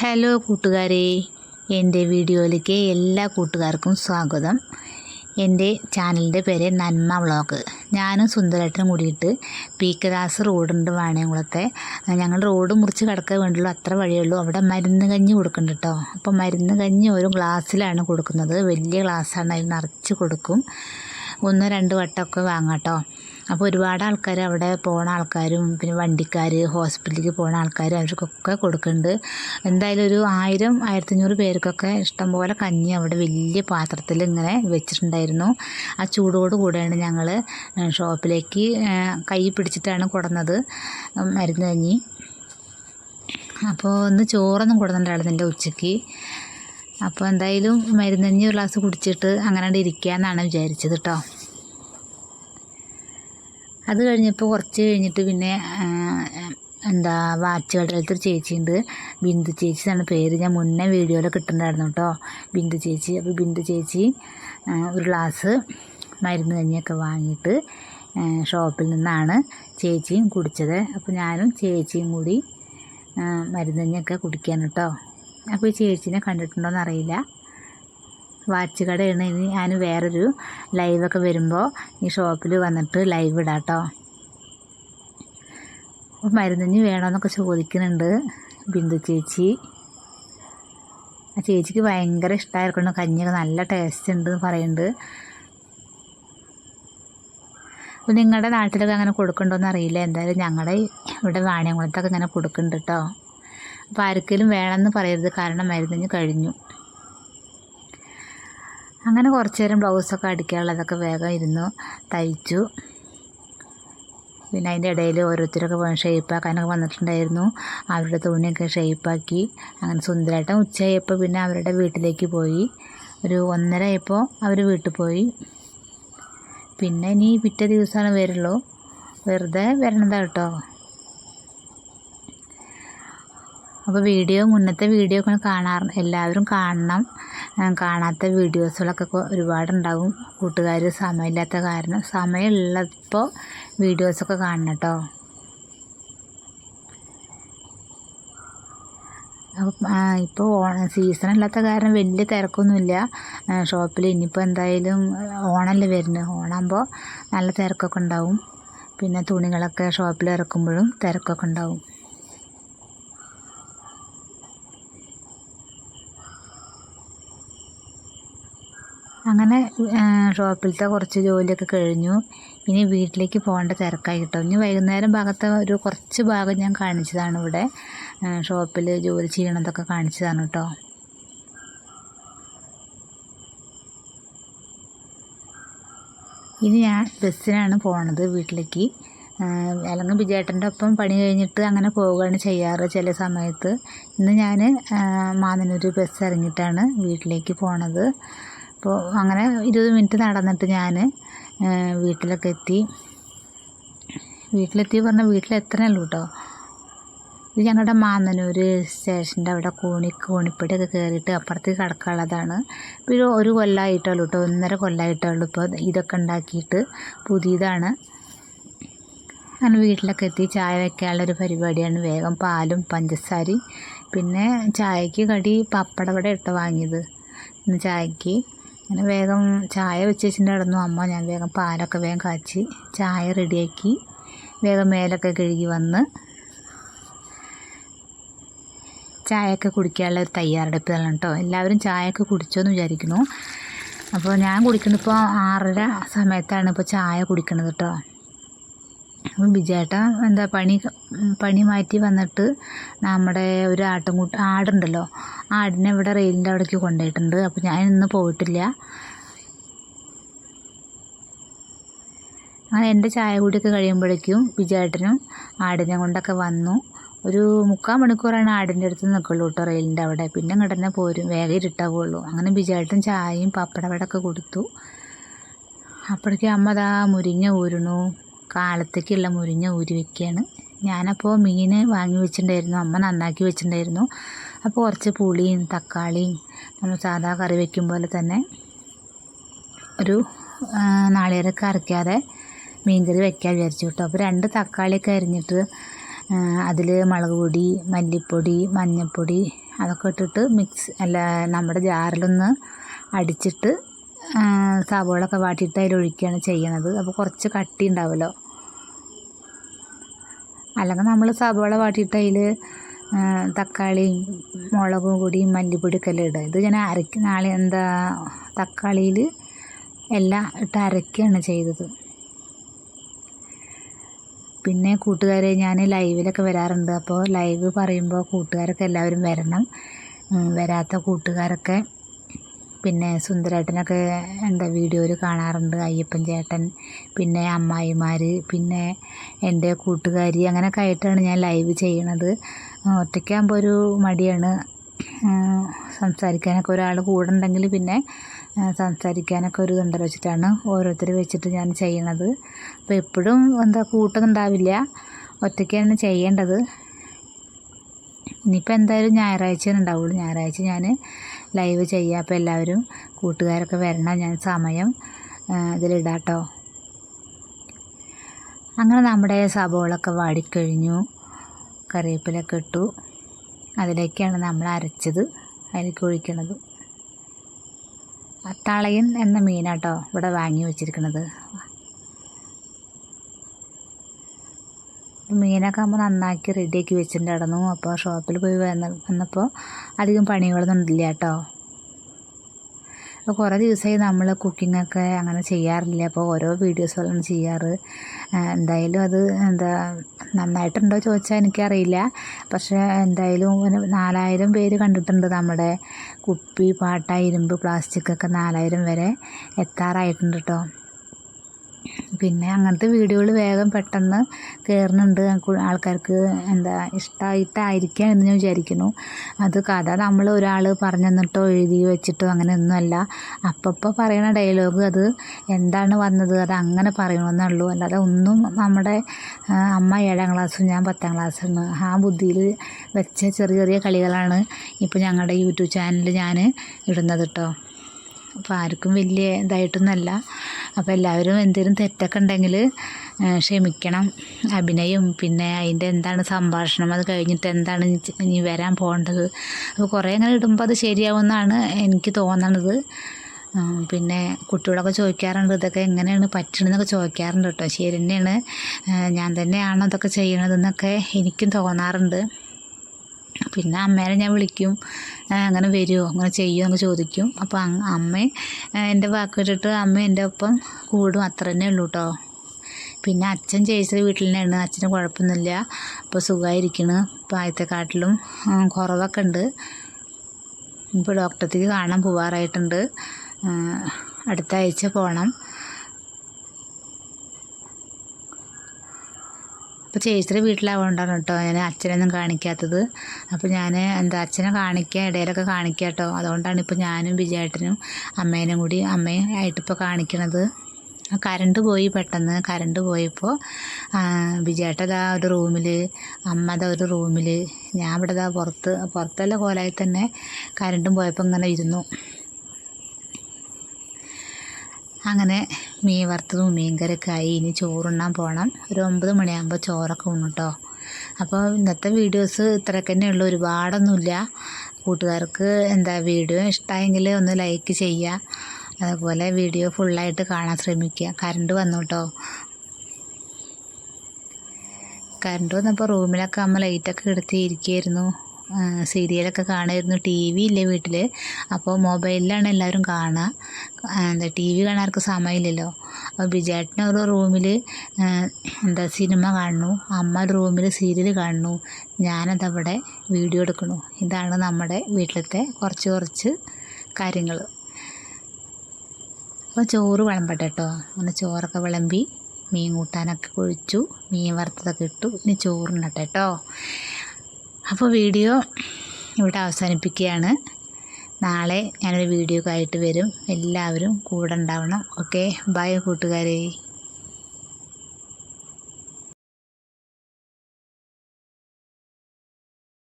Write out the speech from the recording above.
Hello കൂട്ടുകാരെ എന്റെ വീഡിയോയിലേക്ക് എല്ലാ കൂട്ടുകാർക്കും സ്വാഗതം. എന്റെ ചാനലിന്റെ പേര് നന്മ വ്ളോഗ്. ഞാനും സുന്ദരേട്ടനും കൂടിയിട്ട് പി കെ ദാസ് റോഡുണ്ട് വാണിയംകുളത്തെ. ഞങ്ങൾ റോഡ് മുറിച്ച് കിടക്കാൻ വേണ്ടിയുള്ളൂ അത്ര വഴിയുള്ളൂ അവിടെ മരുന്ന് കഞ്ഞി കൊടുക്കുന്നുണ്ട് കേട്ടോ. അപ്പോൾ മരുന്ന് കഞ്ഞി ഒരു ഗ്ലാസ്സിലാണ് കൊടുക്കുന്നത്. വലിയ ഗ്ലാസ്സാണ് അതിൽ നിറച്ച് കൊടുക്കും. ഒന്നോ രണ്ട് വട്ടമൊക്കെ വാങ്ങാം കേട്ടോ. അപ്പോൾ ഒരുപാട് ആൾക്കാർ അവിടെ പോണ ആൾക്കാരും പിന്നെ വണ്ടിക്കാർ ഹോസ്പിറ്റലിലേക്ക് പോണ ആൾക്കാർ അവർക്കൊക്കെ കൊടുക്കുന്നുണ്ട് എന്തായാലും ഒരു ആയിരം ആയിരത്തഞ്ഞൂറ് പേർക്കൊക്കെ ഇഷ്ടംപോലെ കഞ്ഞി അവിടെ വലിയ പാത്രത്തിൽ ഇങ്ങനെ വെച്ചിട്ടുണ്ടായിരുന്നു. ആ ചൂടോട് കൂടെയാണ് ഞങ്ങൾ ഷോപ്പിലേക്ക് കൈ പിടിച്ചിട്ടാണ് കൊടുന്നത് മരുന്ന് കഞ്ഞി. അപ്പോൾ ഒന്ന് ചോറൊന്നും കൊടുത്തിട്ടുണ്ടായിരുന്നില്ല ഉച്ചയ്ക്ക് അപ്പോൾ എന്തായാലും മരുന്നഞ്ഞി ഒരു ഗ്ലാസ് കുടിച്ചിട്ട് അങ്ങനെ ഇരിക്കാമെന്നാണ് വിചാരിച്ചത് കേട്ടോ അത് കഴിഞ്ഞപ്പോൾ കുറച്ച് കഴിഞ്ഞിട്ട് പിന്നെ എന്താ വാച്ച് കടയിലത്തെ ഒരു ചേച്ചിയുണ്ട്. ബിന്ദു ചേച്ചി എന്നാണ് പേര്. ഞാൻ മുന്നേ വീഡിയോയിലൊക്കെ കിട്ടുന്നുണ്ടായിരുന്നു കേട്ടോ. ബിന്ദു ചേച്ചി. അപ്പോൾ ബിന്ദു ചേച്ചി ഒരു ഗ്ലാസ് മരുന്ന് കഞ്ഞിയൊക്കെ വാങ്ങിയിട്ട് ഷോപ്പിൽ നിന്നാണ് ചേച്ചിയും കുടിച്ചത്. അപ്പോൾ ഞാനും ചേച്ചിയും കൂടി മരുന്ന് കഞ്ഞിയൊക്കെ കുടിക്കാൻ കേട്ടോ. അപ്പോൾ ഈ ചേച്ചീനെ കണ്ടിട്ടുണ്ടോയെന്ന് അറിയില്ല. വാച്ച് കടയാണ്. ഇനി ഞാൻ വേറൊരു ലൈവൊക്കെ വരുമ്പോൾ ഈ ഷോപ്പിൽ വന്നിട്ട് ലൈവ് ഇടാം കേട്ടോ മരുന്നിന് വേണമെന്നൊക്കെ ചോദിക്കുന്നുണ്ട് ബിന്ദു ചേച്ചി. ആ ചേച്ചിക്ക് ഭയങ്കര ഇഷ്ടമായിരിക്കണം കഞ്ഞിയൊക്കെ നല്ല ടേസ്റ്റ് ഉണ്ട് പറയുന്നുണ്ട് അപ്പോൾ നിങ്ങളുടെ നാട്ടിലൊക്കെ അങ്ങനെ കൊടുക്കണ്ടോയെന്ന് അറിയില്ല. എന്തായാലും ഞങ്ങളുടെ ഇവിടെ വാണിയംകുളത്തൊക്കെ ഇങ്ങനെ കൊടുക്കുന്നുണ്ട് കേട്ടോ അപ്പോൾ ആർക്കെങ്കിലും വേണമെന്ന് പറയരുത്. കാരണം മരുന്നിന് കഴിഞ്ഞു. അങ്ങനെ കുറച്ച് നേരം ബ്ലൗസൊക്കെ അടിക്കാനുള്ളതൊക്കെ വേഗം ഇരുന്നു തയ്ച്ചു. പിന്നെ അതിന്റെ ഇടയിൽ ഓരോരുത്തരൊക്കെ ഷേപ്പാക്കാനൊക്കെ വന്നിട്ടുണ്ടായിരുന്നു. അവരുടെ തുണിയൊക്കെ ഷേപ്പാക്കി അങ്ങനെ സുന്ദരമായിട്ട് ഉച്ചയായപ്പോൾ പിന്നെ അവരുടെ വീട്ടിലേക്ക് പോയി. ഒരു ഒന്നര ആയപ്പോൾ അവർ വീട്ടിൽ പോയി. പിന്നെ ഇനി പിറ്റേ ദിവസമാണ് വരുള്ളൂ. വെറുതെ വരണതാണ് കേട്ടോ. അപ്പോൾ വീഡിയോ മുന്നത്തെ വീഡിയോ ഒക്കെ കാണാറ് എല്ലാവരും കാണണം. കാണാത്ത വീഡിയോസുകളൊക്കെ ഒരുപാടുണ്ടാവും. കൂട്ടുകാർ സമയമില്ലാത്ത കാരണം. സമയമുള്ളപ്പോൾ വീഡിയോസൊക്കെ കാണണം കേട്ടോ ഇപ്പോൾ ഓണ സീസൺ അല്ലാത്ത കാരണം വലിയ തിരക്കൊന്നുമില്ല. ഷോപ്പിൽ ഇനിയിപ്പോൾ എന്തായാലും ഓണമല്ലേ വരുന്നത് ഓണാകുമ്പോൾ നല്ല തിരക്കൊക്കെ ഉണ്ടാവും. പിന്നെ തുണികളൊക്കെ ഷോപ്പിൽ ഇറക്കുമ്പോഴും തിരക്കൊക്കെ ഉണ്ടാവും. അങ്ങനെ ഷോപ്പിലത്തെ കുറച്ച് ജോലിയൊക്കെ കഴിഞ്ഞു. ഇനി വീട്ടിലേക്ക് പോകേണ്ട തിരക്കായി കിട്ടും. ഇനി വൈകുന്നേരം ഭാഗത്തെ ഒരു കുറച്ച് ഭാഗം ഞാൻ കാണിച്ചതാണ് ഇവിടെ. ഷോപ്പിൽ ജോലി ചെയ്യണതൊക്കെ കാണിച്ചതാണ് കേട്ടോ. ഇനി ഞാൻ ബസ്സിനാണ് പോണത് വീട്ടിലേക്ക്. അല്ലെങ്കിൽ ബിജേട്ടന്റെ ഒപ്പം പണി കഴിഞ്ഞിട്ട് അങ്ങനെ പോവുകയാണ് ചെയ്യാറ് ചില സമയത്ത്. ഇന്ന് ഞാൻ മാനനൂർ ബസ് ഇറങ്ങിയിട്ടാണ് വീട്ടിലേക്ക് പോണത്. അപ്പോൾ അങ്ങനെ ഇരുപത് മിനിറ്റ് നടന്നിട്ട് ഞാൻ വീട്ടിലൊക്കെ എത്തി. വീട്ടിലെത്തി പറഞ്ഞാൽ വീട്ടിലെത്തണല്ലോ കേട്ടോ ഇത് ഞങ്ങളുടെ മാന്നനൂർ സ്റ്റേഷന്റെ അവിടെ കോണി കോണിപ്പടിയൊക്കെ കയറിയിട്ട് അപ്പുറത്തേക്ക് കിടക്കാനുള്ളതാണ്. ഇപ്പോൾ ഒരു കൊല്ലമായിട്ടുള്ളൂ കേട്ടോ ഒന്നര കൊല്ലമായിട്ടുള്ളൂ ഇപ്പോൾ ഇതൊക്കെ ഉണ്ടാക്കിയിട്ട് പുതിയതാണ്. അങ്ങനെ വീട്ടിലൊക്കെ എത്തി ചായ വെക്കാനുള്ളൊരു പരിപാടിയാണ്. വേഗം പാലും പഞ്ചസാരയും പിന്നെ ചായക്ക് കടി പപ്പടവട ഇട്ട് വാങ്ങിയത് ഇന്ന് ചായക്ക്. അങ്ങനെ വേഗം ചായ വെച്ച് നടന്നു അമ്മ ഞാൻ വേഗം പാലൊക്കെ വേഗം കാച്ചി ചായ റെഡിയാക്കി വേഗം മേലൊക്കെ കഴുകി വന്ന് ചായയൊക്കെ കുടിക്കാനുള്ള ഒരു തയ്യാറെടുപ്പിലാണ് കേട്ടോ. എല്ലാവരും ചായയൊക്കെ കുടിച്ചോന്ന് വിചാരിക്കുന്നു. അപ്പോൾ ഞാൻ കുടിക്കുന്നത് ഇപ്പോൾ ആറര സമയത്താണ് ഇപ്പോൾ ചായ കുടിക്കുന്നത് കേട്ടോ. അപ്പം ബിജേട്ട എന്താ പണി പണി മാറ്റി വന്നിട്ട് നമ്മുടെ ഒരു ആട്ടുംകൂട്ട് ആടുണ്ടല്ലോ ആടിനെ ഇവിടെ റെയിലിന്റെ അവിടേക്ക് കൊണ്ടുപോയിട്ടുണ്ട്. അപ്പോൾ ഞാൻ ഇന്ന് പോയിട്ടില്ല. അങ്ങനെ എന്റെ ചായ കൂടിയൊക്കെ കഴിയുമ്പോഴേക്കും വിജയേട്ടനും ആടിനെ കൊണ്ടൊക്കെ വന്നു. ഒരു മുക്കാൽ മണിക്കൂറാണ് ആടിന്റെ അടുത്ത് നിൽക്കുള്ളൂ കേട്ടോ റെയിലിന്റെ അവിടെ. പിന്നെ ഇങ്ങോട്ട് തന്നെ പോരും വേഗം ഇരുട്ടാവുള്ളൂ അങ്ങനെ വിജയേട്ടൻ ചായയും പപ്പടവടൊക്കെ കൊടുത്തു. അപ്പോഴേക്കും അമ്മ ദാ മുരിങ്ങ ഊരണു. കാലത്തേക്കുള്ള മുരിങ്ങ ഊരി വെക്കുകയാണ് ഞാനപ്പോൾ മീൻ വാങ്ങി വെച്ചിട്ടുണ്ടായിരുന്നു. അമ്മ നന്നാക്കി വെച്ചിട്ടുണ്ടായിരുന്നു. അപ്പോൾ കുറച്ച് പുളിയും തക്കാളിയും നമ്മൾ സാധാ കറി വയ്ക്കും പോലെ തന്നെ ഒരു നാളികേരൊക്കെ അരയ്ക്കാതെ മീൻകറി വെക്കാൻ വിചാരിച്ചു കേട്ടോ. അപ്പോൾ രണ്ട് തക്കാളിയൊക്കെ അരിഞ്ഞിട്ട് അതിൽ മുളക് പൊടി മല്ലിപ്പൊടി മഞ്ഞൾപ്പൊടി അതൊക്കെ ഇട്ടിട്ട് മിക്സ് അല്ല നമ്മുടെ ജാറിലൊന്ന് അടിച്ചിട്ട് സവോളൊക്കെ വാട്ടിയിട്ട് അതിലൊഴിക്കുകയാണ് ചെയ്യണത്. അപ്പോൾ കുറച്ച് കട്ടി ഉണ്ടാവുമല്ലോ അല്ലെങ്കിൽ നമ്മൾ സവോള വാട്ടിയിട്ട് അതിൽ തക്കാളിയും മുളകും കൂടിയും മല്ലിപ്പൊടിയൊക്കെ എല്ലാം ഇടുക. ഇത് ഞാൻ അരക്ക് നാളെ എന്താ തക്കാളിയിൽ എല്ലാം ഇട്ട് അരക്കുകയാണ് ചെയ്തത്. പിന്നെ കൂട്ടുകാരെ ഞാൻ ലൈവിലൊക്കെ വരാറുണ്ട്. അപ്പോൾ ലൈവ് പറയുമ്പോൾ കൂട്ടുകാരൊക്കെ എല്ലാവരും വരണം. വരാത്ത കൂട്ടുകാരൊക്കെ പിന്നെ സുന്ദരേട്ടനൊക്കെ എന്താ വീഡിയോയിൽ കാണാറുണ്ട് അയ്യപ്പൻ ചേട്ടൻ പിന്നെ അമ്മായിമാർ പിന്നെ എന്റെ കൂട്ടുകാരി അങ്ങനെയൊക്കെ ആയിട്ടാണ് ഞാൻ ലൈവ് ചെയ്യണത്. ഒറ്റയ്ക്കാകുമ്പോൾ ഒരു മടിയാണ്. സംസാരിക്കാനൊക്കെ ഒരാൾ കൂടെ ഉണ്ടെങ്കിൽ പിന്നെ സംസാരിക്കാനൊക്കെ ഒരു ഇതുണ്ടല്ലോ വെച്ചിട്ടാണ് ഓരോരുത്തർ വെച്ചിട്ട് ഞാൻ ചെയ്യണത്. അപ്പോൾ എപ്പോഴും എന്താ കൂട്ടൊന്നും ഉണ്ടാവില്ല ഒറ്റയ്ക്കാണ് ചെയ്യേണ്ടത്. ഇനിയിപ്പോൾ എന്തായാലും ഞായറാഴ്ച ഉണ്ടാവുള്ളൂ. ഞായറാഴ്ച ഞാൻ ലൈവ് ചെയ്യുക. അപ്പോൾ എല്ലാവരും കൂട്ടുകാരൊക്കെ വരണം. ഞാൻ സമയം ഇതിലിടാട്ടോ. അങ്ങനെ നമ്മുടെ സബോളൊക്കെ വാടിക്കഴിഞ്ഞു. കറിവേപ്പിലൊക്കെ ഇട്ടു. അതിലേക്കാണ് നമ്മൾ അരച്ചത്. അതിലേക്ക് ഒഴിക്കണത്. തളയൻ എന്ന മീനാട്ടോ ഇവിടെ വാങ്ങി വെച്ചിരിക്കുന്നത് മീനൊക്കെ ആകുമ്പോൾ നന്നാക്കി റെഡിയാക്കി വെച്ചിട്ടുണ്ടായിരുന്നു. അപ്പോൾ ഷോപ്പിൽ പോയി വന്ന വന്നപ്പോൾ അധികം പണികളൊന്നും ഇല്ല കേട്ടോ അപ്പോൾ കുറേ ദിവസമായി നമ്മൾ കുക്കിങ്ങൊക്കെ അങ്ങനെ ചെയ്യാറില്ല. അപ്പോൾ ഓരോ വീഡിയോസുകളാണ് ചെയ്യാറ്. എന്തായാലും അത് എന്താ നന്നായിട്ടുണ്ടോ ചോദിച്ചാൽ എനിക്കറിയില്ല. പക്ഷേ എന്തായാലും ഒരു നാലായിരം പേര് കണ്ടിട്ടുണ്ട് നമ്മുടെ കുപ്പി പാട്ട ഇരുമ്പ് പ്ലാസ്റ്റിക്കൊക്കെ നാലായിരം വരെ എത്താറായിട്ടുണ്ട് കേട്ടോ പിന്നെ അങ്ങനത്തെ വീഡിയോകൾ വേഗം പെട്ടെന്ന് കയറുന്നുണ്ട് ആൾക്കാർക്ക് എന്താ ഇഷ്ടമായിട്ടായിരിക്കാം എന്ന് ഞാൻ വിചാരിക്കുന്നു. അത് കഥ നമ്മൾ ഒരാൾ പറഞ്ഞു തന്നിട്ടോ എഴുതി വെച്ചിട്ടോ അങ്ങനെ അങ്ങനെയൊന്നുമല്ല. അപ്പപ്പോൾ പറയുന്ന ഡയലോഗ് അത് എന്താണ് വന്നത്? അത് അങ്ങനെ പറയണമെന്നുള്ളൂ അല്ലാതെ ഒന്നും നമ്മുടെ അമ്മ ഏഴാം ക്ലാസ്സും ഞാൻ പത്താം ക്ലാസ്സും ആ ബുദ്ധിയിൽ വെച്ച ചെറിയ ചെറിയ കളികളാണ് ഇപ്പോൾ ഞങ്ങളുടെ യൂട്യൂബ് ചാനലിൽ ഞാൻ ഇടുന്നത് കേട്ടോ അപ്പോൾ ആർക്കും വലിയ ഇതായിട്ടൊന്നുമല്ല. അപ്പോൾ എല്ലാവരും എന്തെങ്കിലും തെറ്റൊക്കെ ഉണ്ടെങ്കിൽ ക്ഷമിക്കണം. അഭിനയം പിന്നെ അതിന്റെ എന്താണ് സംഭാഷണം അത് കഴിഞ്ഞിട്ട് എന്താണ് ഇനി വരാൻ പോകേണ്ടത്? അപ്പോൾ കുറേ അങ്ങനെ ഇടുമ്പോൾ അത് ശരിയാവുമെന്നാണ് എനിക്ക് തോന്നണത്. പിന്നെ കുട്ടികളൊക്കെ ചോദിക്കാറുണ്ട് ഇതൊക്കെ എങ്ങനെയാണ് പറ്റണമെന്നൊക്കെ ചോദിക്കാറുണ്ട് കേട്ടോ. ശരി തന്നെയാണ്. ഞാൻ തന്നെയാണോ ഇതൊക്കെ ചെയ്യണതെന്നൊക്കെ എനിക്കും തോന്നാറുണ്ട്. പിന്നെ അമ്മേനെ ഞാൻ വിളിക്കും. അങ്ങനെ വരുമോ അങ്ങനെ ചെയ്യുമോ എന്ന് ചോദിക്കും. അപ്പോൾ അമ്മ എന്റെ വാക്ക് കേട്ടിട്ട് അമ്മ എന്റെ ഒപ്പം കൂടും. അത്ര തന്നെ ഉള്ളൂ കേട്ടോ പിന്നെ അച്ഛൻ ചേച്ചി വീട്ടിൽ തന്നെയാണ്. അച്ഛന് കുഴപ്പമൊന്നുമില്ല. ഇപ്പോൾ സുഖമായിരിക്കണ്. കാട്ടിലും കുറവൊക്കെ ഉണ്ട്. ഇപ്പോൾ ഡോക്ടറത്തേക്ക് കാണാൻ പോവാറായിട്ടുണ്ട്. അടുത്ത ആഴ്ച പോകണം അപ്പോൾ ചേച്ചിയുടെ വീട്ടിലാവുകൊണ്ടാണ് കേട്ടോ ഞാൻ അച്ഛനൊന്നും കാണിക്കാത്തത്. അപ്പോൾ ഞാൻ എന്താ അച്ഛനെ കാണിക്കുക ഇടയിലൊക്കെ കാണിക്കുക കേട്ടോ അതുകൊണ്ടാണ് ഇപ്പോൾ ഞാനും വിജയേട്ടനും അമ്മേനും കൂടി അമ്മയും ആയിട്ടിപ്പോൾ കാണിക്കണത്. കരണ്ട് പോയി പെട്ടെന്ന് കരണ്ട് പോയപ്പോൾ വിജയേട്ടതാ ഒരു റൂമിൽ അമ്മതാ ഒരു റൂമിൽ ഞാൻ ഇവിടെ പുറത്ത് പുറത്തല്ല കോലായി തന്നെ കരണ്ടും പോയപ്പോൾ ഇങ്ങനെ ഇരുന്നു. അങ്ങനെ മീൻ വറുത്തതും മീൻ കറിയൊക്കെ ആയി. ഇനി ചോറുണ്ണാൻ പോകണം ഒരു ഒമ്പത് മണിയാകുമ്പോൾ ചോറൊക്കെ ഉണ്ണു കേട്ടോ അപ്പോൾ ഇന്നത്തെ വീഡിയോസ് ഇത്രയൊക്കെ തന്നെ ഉള്ളൂ. ഒരുപാടൊന്നുമില്ല. കൂട്ടുകാർക്ക് എന്താ വീഡിയോ ഇഷ്ടമായെങ്കിൽ ഒന്ന് ലൈക്ക് ചെയ്യുക അതുപോലെ വീഡിയോ ഫുള്ളായിട്ട് കാണാൻ ശ്രമിക്കുക. കറണ്ട് വന്നു കേട്ടോ കറണ്ട് വന്നപ്പോൾ റൂമിലൊക്കെ അമ്മ ലൈറ്റൊക്കെ എടുത്ത് ഇരിക്കുകയായിരുന്നു സീരിയലൊക്കെ കാണുമായിരുന്നു ടി വി ഇല്ല വീട്ടിൽ അപ്പോൾ മൊബൈലിലാണ് എല്ലാവരും കാണുക എന്താ ടി വി കാണാർക്ക് സമയമില്ലല്ലോ. അപ്പോൾ ബിജേട്ടൻ ഓരോ റൂമിൽ എന്താ സിനിമ കാണുന്നു. അമ്മ റൂമിൽ സീരിയൽ കാണുന്നു. ഞാനതവിടെ വീഡിയോ എടുക്കുന്നു. ഇതാണ് നമ്മുടെ വീട്ടിലത്തെ കുറച്ച് കുറച്ച് കാര്യങ്ങൾ അപ്പോൾ ചോറ് വിളമ്പട്ടെ കേട്ടോ അങ്ങനെ ചോറൊക്കെ വിളമ്പി മീൻ കൂട്ടാനൊക്കെ കുഴിച്ചു മീൻ വറുത്തതൊക്കെ ഇട്ടു ഇനി ചോറുണ്ടട്ടെ കേട്ടോ അപ്പോൾ വീഡിയോ ഇവിടെ അവസാനിപ്പിക്കുകയാണ്. നാളെ ഞാനൊരു വീഡിയോ ആയിട്ട് വരും. എല്ലാവരും കൂടെ ഉണ്ടാവണം. ഓക്കെ? ബൈ കൂട്ടുകാരെ.